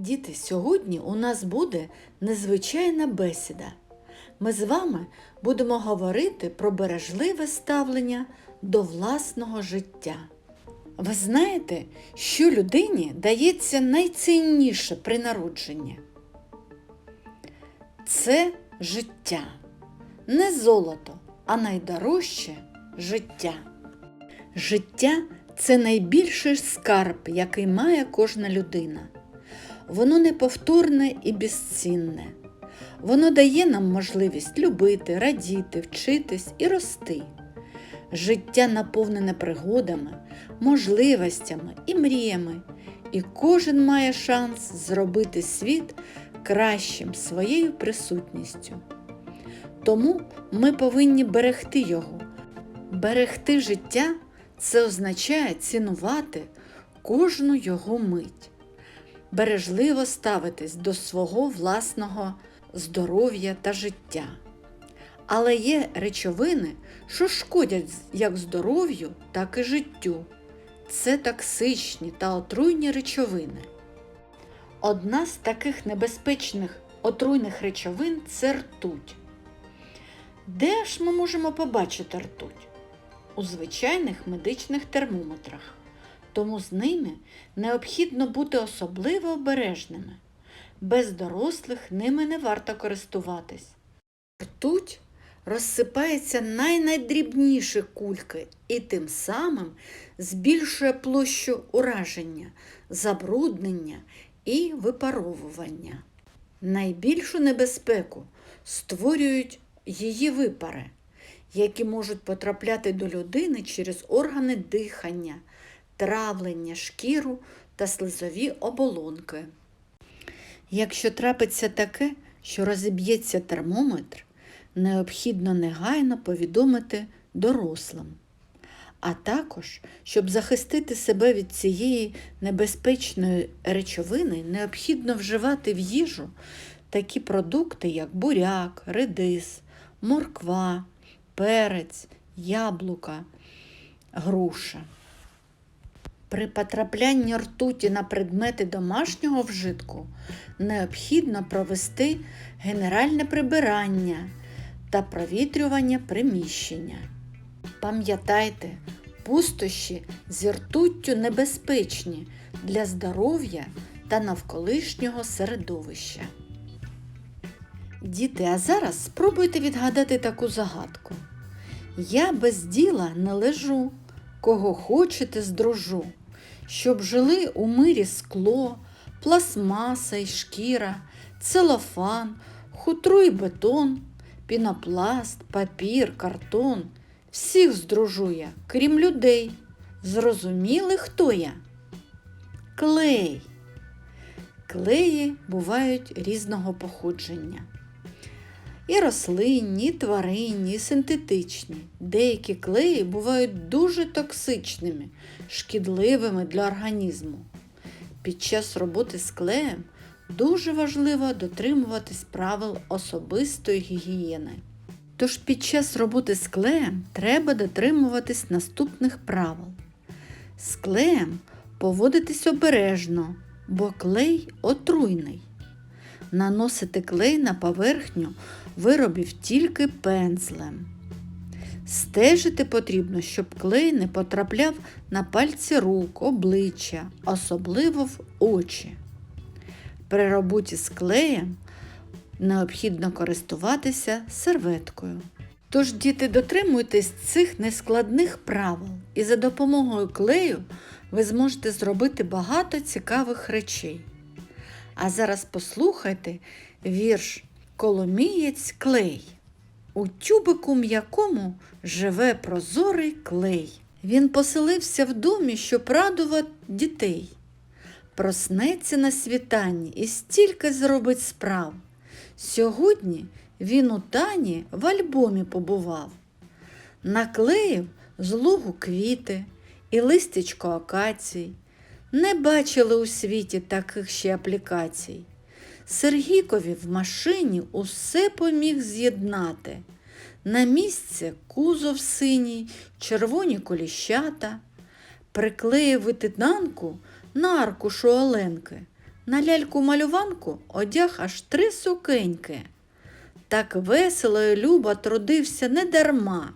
Діти, сьогодні у нас буде незвичайна бесіда. Ми з вами будемо говорити про бережливе ставлення до власного життя. Ви знаєте, що людині дається найцінніше при народженні? Це життя. Не золото, а найдорожче життя. Життя це найбільший скарб, який має кожна людина. Воно неповторне і безцінне. Воно дає нам можливість любити, радіти, вчитись і рости. Життя наповнене пригодами, можливостями і мріями, і кожен має шанс зробити світ кращим своєю присутністю. Тому ми повинні берегти його. Берегти життя це означає цінувати кожну його мить бережливо ставитись до свого власного здоров'я та життя. Але є речовини, що шкодять як здоров'ю, так і життю. Це токсичні та отруйні речовини. Одна з таких небезпечних отруйних речовин це ртуть. Де ж ми можемо побачити ртуть? У звичайних медичних термометрах тому з ними необхідно бути особливо обережними. Без дорослих ними не варто користуватись. Ртуть розсипається найнайдрібніші кульки і тим самим збільшує площу ураження, забруднення і випаровування. Найбільшу небезпеку створюють її випари, які можуть потрапляти до людини через органи дихання, травлення шкіру та слизові оболонки. Якщо трапиться таке, що розіб'ється термометр, необхідно негайно повідомити дорослим. А також, щоб захистити себе від цієї небезпечної речовини, необхідно вживати в їжу такі продукти, як буряк, редис, морква, перець, яблука, груша. При потраплянні ртуті на предмети домашнього вжитку необхідно провести генеральне прибирання та провітрювання приміщення. Пам'ятайте, пустощі з ртуттю небезпечні для здоров'я та навколишнього середовища. Діти, а зараз спробуйте відгадати таку загадку. Я без діла не лежу, кого хочете здружу щоб жили у мирі скло, пластмаса й шкіра, целофан, хутро й бетон, пінопласт, папір, картон. Всіх здружу я, крім людей. Зрозуміли, хто я? Клей. Клеї бувають різного походження. І рослинні, і тваринні, і синтетичні. Деякі клеї бувають дуже токсичними, шкідливими для організму. Під час роботи з клеєм дуже важливо дотримуватись правил особистої гігієни. Тож під час роботи з клеєм треба дотримуватись наступних правил. З клеєм поводитись обережно, бо клей отруйний. Наносити клей на поверхню виробів тільки пензлем. Стежити потрібно, щоб клей не потрапляв на пальці рук, обличчя, особливо в очі. При роботі з клеєм необхідно користуватися серветкою. Тож, діти, дотримуйтесь цих нескладних правил, і за допомогою клею ви зможете зробити багато цікавих речей. А зараз послухайте вірш Коломієць клей. У тюбику м'якому живе прозорий клей. Він поселився в домі, щоб радувати дітей. Проснеться на світанні і стільки зробить справ. Сьогодні він у тані в альбомі побував, наклеїв з лугу квіти і листячко акацій. Не бачили у світі таких ще аплікацій. Сергікові в машині усе поміг з'єднати. На місце кузов синій, червоні коліщата, приклеїв витинанку на аркушу Оленки, На ляльку-малюванку одяг аж три сукеньки. Так весело і Люба трудився не дарма.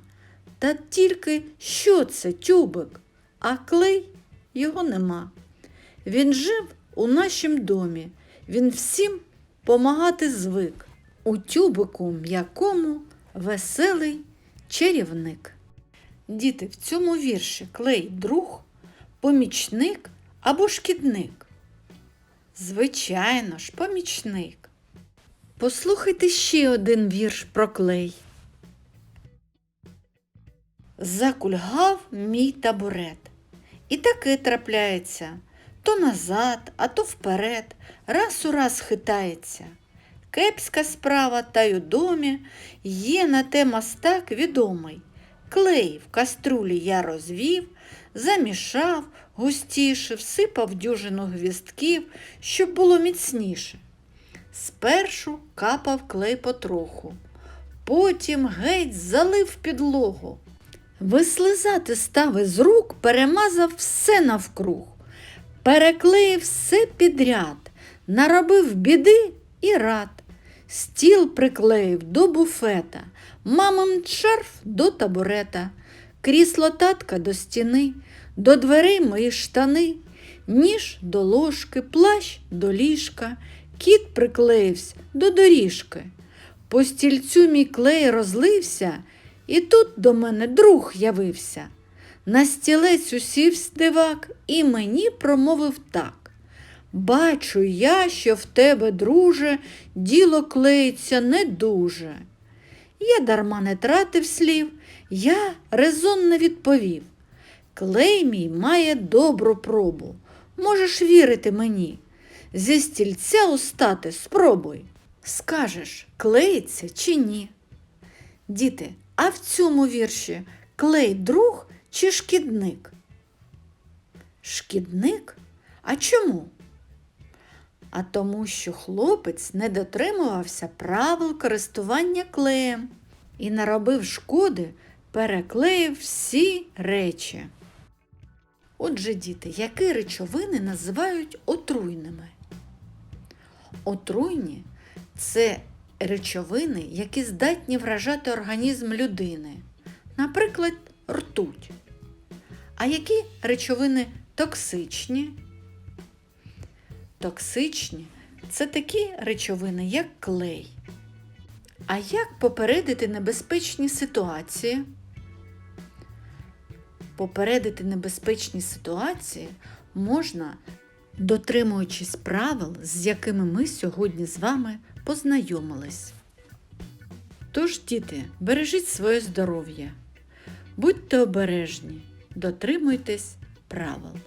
Та тільки що це тюбик, а клей його нема. Він жив у нашім домі, він всім помагати звик. У тюбику м'якому веселий чарівник. Діти, в цьому вірші клей друг, помічник або шкідник. Звичайно ж, помічник. Послухайте ще один вірш про клей. Закульгав мій табурет. І таке трапляється то назад, а то вперед, раз у раз хитається. Кепська справа та й у домі є на те мастак відомий. Клей в каструлі я розвів, замішав, густіше, всипав дюжину гвістків, щоб було міцніше. Спершу капав клей потроху, потім геть залив підлогу. Вислизати став із рук, перемазав все навкруг, переклеїв все підряд, наробив біди і рад. Стіл приклеїв до буфета, мамин шарф до табурета, крісло татка до стіни, до дверей мої штани, ніж до ложки, плащ до ліжка, кіт приклеївся до доріжки. По стільцю мій клей розлився, і тут до мене друг явився. На стілець усівсь дивак і мені промовив так. Бачу я, що в тебе, друже, діло клеїться не дуже. Я дарма не тратив слів, я резонно відповів. Клей мій має добру пробу. Можеш вірити мені. Зі стільця устати спробуй. Скажеш, клеїться чи ні? Діти, а в цьому вірші клей друг чи шкідник? Шкідник? А чому? А тому, що хлопець не дотримувався правил користування клеєм і наробив шкоди, переклеїв всі речі. Отже, діти, які речовини називають отруйними? Отруйні це речовини, які здатні вражати організм людини, наприклад, ртуть. А які речовини токсичні? Токсичні це такі речовини, як клей. А як попередити небезпечні ситуації? Попередити небезпечні ситуації можна, дотримуючись правил, з якими ми сьогодні з вами познайомились. Тож, діти, бережіть своє здоров'я, будьте обережні, дотримуйтесь правил.